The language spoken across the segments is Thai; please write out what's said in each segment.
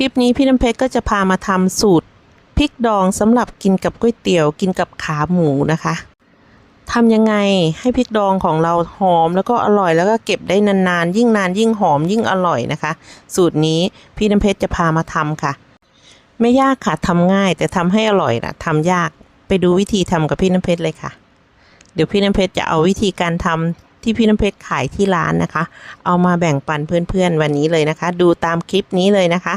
ลิปนี้พี่น้ำเพชรก็จะพามาทำสูตรพริกดองสำหรับกินกับก๋วยเตี๋ยวกินกับขาหมูนะคะทำยังไงให้พริกดองของเราหอมแล้วก็อร่อยแล้วก็เก็บได้นานๆ ยิ่งนานยิ่งหอมยิ่งอร่อยนะคะ สูตรนี้พี่น้ำเพชรจะพามาทำค่ะ ไม่ยากค่ะทำง่ายแต่ทำให้อร่อยนะทำยากไปดูวิธีทำกับพี่น้ำเพชรเลยค่ะ เดี๋ยวพี่น้ำเพชรจะเอาวิธีการทำที่พี่น้ำเพชรขายที่ร้านนะคะ เอามาแบ่งปันเพื่อนๆวันนี้เลยนะคะ ดูตามคลิปนี้เลยนะคะ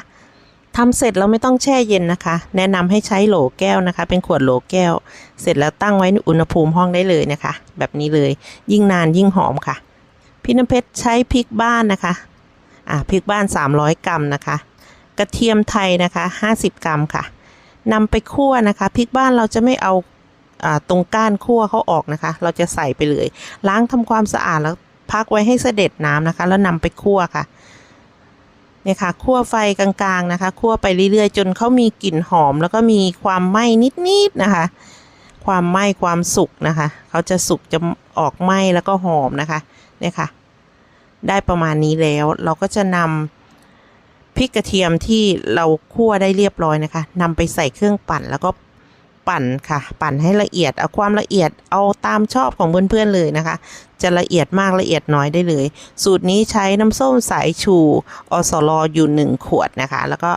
ทำเสร็จแล้วไม่ต้องแช่เย็นนะคะ แนะนำให้ใช้โหลแก้วนะคะ เป็นขวดโหลแก้ว เสร็จแล้วตั้งไว้ในอุณหภูมิห้องได้เลยนะคะ แบบนี้เลย ยิ่งนานยิ่งหอมค่ะ พี่น้ำเพชรใช้พริกบ้านนะคะ อ่าพริกบ้าน 300 กรัมนะคะ กระเทียมไทยนะคะ 50 กรัมค่ะนำไปคั่วนะคะพริกบ้านเราจะไม่เอาอ่าตรงก้านคั่วเขาออกนะคะ เราจะใส่ไปเลย ล้างทำความสะอาดแล้วพักไว้ให้เสด็จน้ำนะคะ แล้วนำไปคั่วค่ะ เนี่ยค่ะคั่วไฟกลางๆนะคะคั่วไปเรื่อยๆ จนเขามีกลิ่นหอม แล้วก็มีความไหม้นิดๆนะคะ ความไหม้ความสุกนะคะเขาจะสุกจะออกไหม้แล้วก็หอมนะคะเนี่ยค่ะ ได้ประมาณนี้แล้วเราก็จะนำพริกกระเทียมที่เราคั่วได้เรียบร้อยนะคะนำไปใส่เครื่องปั่นแล้วก็ ปั่นค่ะ ปั่นให้ละเอียด เอาความละเอียดเอาตามชอบของเพื่อนๆเลยนะคะ จะละเอียดมากละเอียดน้อยได้เลย สูตรนี้ใช้น้ำส้มสายชูอสลออยู่หนึ่งขวดนะคะ แล้วก็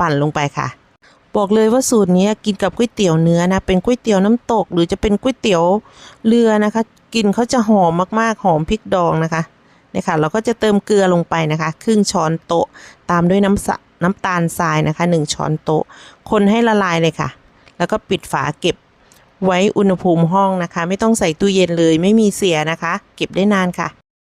ปั่นลงไปค่ะ บอกเลยว่าสูตรนี้กินกับก๋วยเตี๋ยวเนื้อนะ เป็นก๋วยเตี๋ยวน้ำตก หรือจะเป็นก๋วยเตี๋ยวเรือนะคะ กินเขาจะหอมมากๆหอมพริกดองนะคะเนี่ยค่ะเราก็จะเติมเกลือลงไปนะคะ ครึ่งช้อนโต๊ะ ตามด้วยน้ำน้ำตาลทรายนะคะหนึ่งช้อนโต๊ะ คนให้ละลายเลยค่ะ แล้วก็ปิดฝาเก็บไว้อุณหภูมิห้องนะคะ ไม่ต้องใส่ตู้เย็นเลยไม่มีเสียนะคะ เก็บได้นานค่ะ